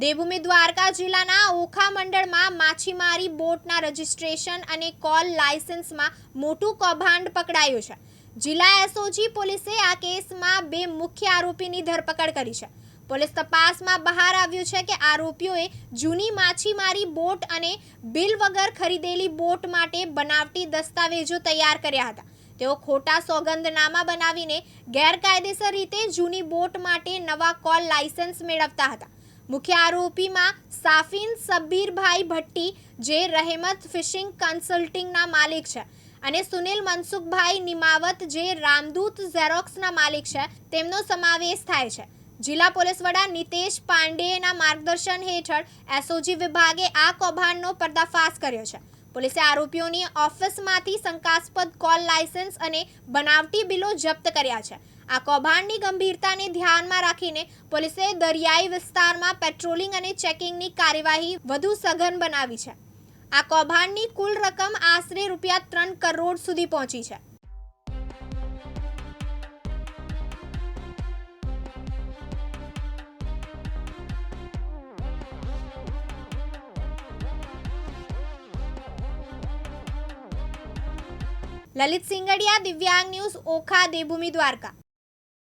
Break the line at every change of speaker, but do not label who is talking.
દેવભૂમિ દ્વારકા જિલ્લાના ઓખા મંડળમાં માછીમારી બોટના રજિસ્ટ્રેશન અને કોલ લાયસન્સમાં મોટું કૌભાંડ પકડાયું છે. જિલ્લા એસઓજી પોલીસે આ કેસમાં બે મુખ્ય આરોપીની ધરપકડ કરી છે. પોલીસ તપાસમાં બહાર આવ્યું છે કે આરોપીઓએ જૂની માછીમારી બોટ અને બિલ વગર ખરીદેલી બોટ માટે બનાવટી દસ્તાવેજો તૈયાર કર્યા હતા. તેઓ ખોટા સોગંદનામા બનાવીને ગેરકાયદેસર રીતે જૂની બોટ માટે નવા કોલ લાયસન્સ મેળવતા હતા. મુખ્ય આરોપીમાં સાફિન સબ્બીરભાઈ ભટ્ટી, જે રહેમત ફિશિંગ કન્સલ્ટિંગના માલિક છે, અને સુનિલ મનસુખભાઈ નિમાવત, જે રામદૂત ઝેરોક્સના માલિક છે, તેમનો સમાવેશ થાય છે. જિલ્લા પોલીસ વડા નિતેશ પાંડેના માર્ગદર્શન હેઠળ એસઓજી વિભાગે આ કૌભાંડનો પર્દાફાશ કર્યો છે. પોલીસે આરોપીઓની ઓફિસમાંથી શંકાસ્પદ કોલ લાયસન્સ અને બનાવટી બિલો જપ્ત કર્યા છે. આ કૌભાંડની ગંભીરતાને ધ્યાનમાં રાખીને પોલીસે દરિયાઈ વિસ્તારમાં પેટ્રોલિંગ અને ચેકિંગની કાર્યવાહી વધુ સઘન બનાવી છે. આ કૌભાંડની કુલ રકમ આશરે રૂપિયા ત્રણ કરોડ સુધી પહોંચી છે. લલિત સિંગડિયા દિવ્યાંગ ન્યૂઝ, ઓખા, દેવભૂમિ દ્વારકા.